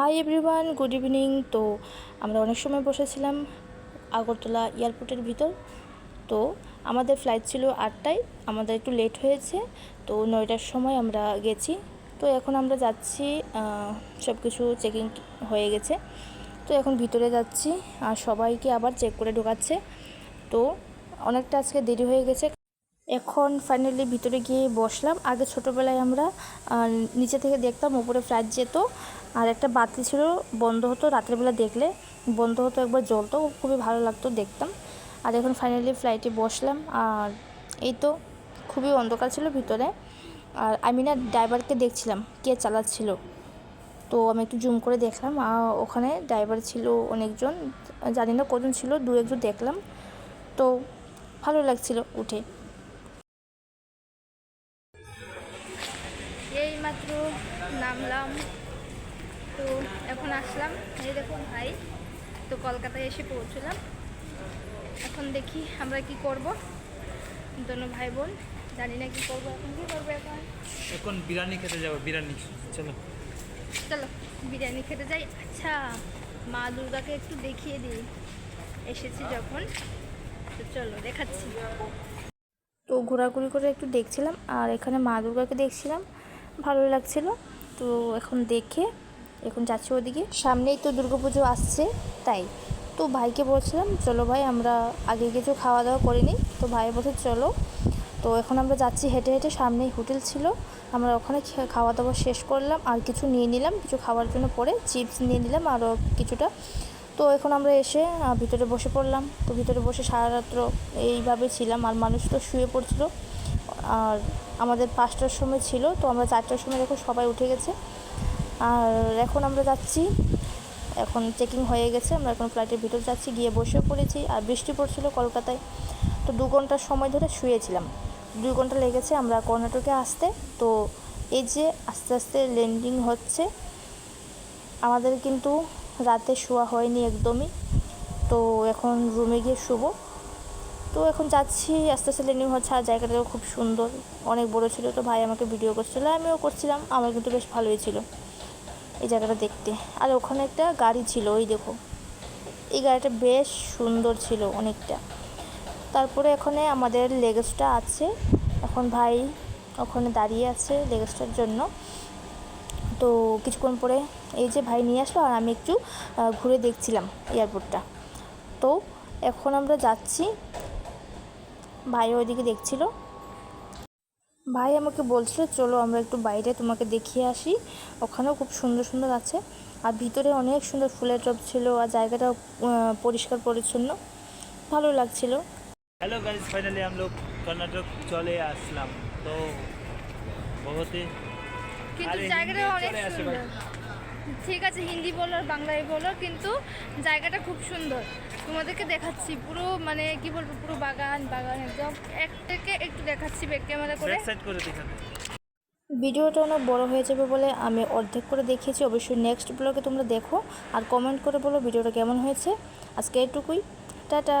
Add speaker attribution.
Speaker 1: Hi everyone good evening তো আমরা অনেক সময় বসেছিলাম আগরতলা এয়ারপোর্টের ভিতর। তো আমাদের ফ্লাইট ছিল আটটায়, আমাদের একটু লেট হয়েছে, তো নয়টার সময় আমরা গেছি। তো এখন আমরা যাচ্ছি সব কিছু চেকিং হয়ে গেছে। তো এখন ভিতরে যাচ্ছি, আর সবাইকে আবার চেক করে ঢোকাচ্ছে। তো অনেকটা আজকে দেরি হয়ে গেছে এখন ফাইনালি ভিতরে গিয়ে বসলাম। আগে ছোটোবেলায় আমরা নিচে থেকে দেখতাম উপরে ফ্লাইট যেত, আর একটা বাতি ছিল, বন্ধ হতো রাতের বেলা দেখলে, বন্ধ হতো একবার জ্বলতো, খুবই ভালো লাগতো দেখতাম। আর এখন ফাইনালি ফ্লাইটে বসলাম, আর এই তো খুবই অন্ধকার ছিল ভিতরে। আর আমি না ড্রাইভারকে দেখছিলাম, কে চালাচ্ছিল। তো আমি একটু জুম করে দেখলাম ওখানে ড্রাইভার ছিল অনেকজন, জানি না কজন ছিল, দু একজন দেখলাম। তো ভালো লাগছিল উঠে। মাত্র নামলাম। তো এখন আসলাম। এই দেখুন ভাই তো কলকাতায় এসে পৌঁছলাম। এখন দেখি আমরা কি করব। দোনো ভাই বোন জানি না কি করব এখন। কি করব এখন?
Speaker 2: এখন বিরিয়ানি খেতে যাব বিরিয়ানি চলো।
Speaker 1: চলো বিরিয়ানি খেতে যাই। আচ্ছা মা দুর্গাকে একটু দেখিয়ে দিই। এসেছি যখন। তো চলো দেখাচ্ছি। তো ঘোরাঘুরি করে একটু দেখছিলাম আর এখানে মা দুর্গাকে দেখছিলাম। ভালো লাগছিল। তো এখন দেখে, এখন যাচ্ছি ওদিকে। সামনেই তো দুর্গাপুজো আসছে, তাই। তো ভাইকে বলছিলাম, চলো ভাই, আমরা আগে কিছু খাওয়া দাওয়া করিনি তো ভাই বলছে চলো। তো এখন আমরা যাচ্ছি, হেঁটে হেঁটে সামনেই হোটেল ছিল। আমরা ওখানে খাওয়া দাওয়া শেষ করলাম, আর কিছু নিয়ে নিলাম, কিছু খাওয়ার জন্য পরে চিপস নিয়ে নিলাম আরও কিছুটা। তো এখন আমরা এসে ভিতরে বসে পড়লাম। তো ভিতরে বসে সারা রাত্র এইভাবে ছিলাম, আর মানুষ তো শুয়ে পড়ছিল। আর আমাদের পাঁচটার সময় ছিল, তো আমরা চারটার সময় দেখো সবাই উঠে গেছে, আর এখন আমরা যাচ্ছি, এখন চেকিং হয়ে গেছে, আমরা এখন ফ্লাইটের ভিতর যাচ্ছি, গিয়ে বসে পড়েছি, আর বৃষ্টি পড়ছিল কলকাতায়, তো দু ঘণ্টার সময় ধরে শুয়েছিলাম। দুই ঘণ্টা লেগেছে আমরা কর্ণাটকে আসতে, তো এই যে আস্তে আস্তে ল্যান্ডিং হচ্ছে, আমাদের কিন্তু রাতে শোয়া হয়নি একদমই, তো এখন রুমে গিয়ে শুবো। তো এখন যাচ্ছি, আস্তে আস্তে ল্যান্ডিং হচ্ছে আর জায়গাটাও খুব সুন্দর। অনেক বড় ছিল তো ভাই আমাকে ভিডিও করছিল, আমিও করছিলাম, আমার কিন্তু বেশ ভালোই ছিল এই জায়গাটা দেখতে। আর ওখানে একটা গাড়ি ছিল, ওই দেখো। এই গাড়িটা বেশ সুন্দর ছিল অনেকটা। তারপরে এখানে আমাদের লেগেজটা আছে। এখন ভাই ওখানে দাঁড়িয়ে আছে লেগেজটার জন্য। তো কিছুক্ষণ পরে এই যে ভাই নিয়ে আসলো আর আমি একটু ঘুরে দেখছিলাম এয়ারপোর্টটা তো এখন আমরা যাচ্ছি ভাই ওইদিকে দেখছিল। ভাই আমাকে বলছিল চলো আমরা একটু বাইরে তোমাকে দেখিয়ে আসি। ওখানেও খুব সুন্দর সুন্দর আছে। আর ভিতরে অনেক সুন্দর ফুলের টপ ছিল আর জায়গাটাও পরিষ্কার পরিচ্ছন্ন। ভালো লাগছিল।
Speaker 2: হ্যালো গাইজ ফাইনালি আমি কর্ণাটক চলে আসলাম। তো বহুত
Speaker 3: কিন্তু জায়গাটা অনেক সুন্দর। ঠিক আছে হিন্দি বলো আর বাংলায় বলো কিন্তু জায়গাটা খুব সুন্দর। তোমাদেরকে দেখাচ্ছি পুরো মানে কি বলব পুরো বাগান বাগান একদম। একটাকে একটু দেখাচ্ছি ব্যাক ক্যামেরা করে।
Speaker 1: ভিডিওটা অনেক বড় হয়ে যাবে বলে আমি অর্ধেক করে দেখিয়েছি অবশ্যই নেক্সট ব্লগে তোমরা দেখো। আর কমেন্ট করে বলো ভিডিওটা কেমন হয়েছে। আজকে এটুকুই। টাটা।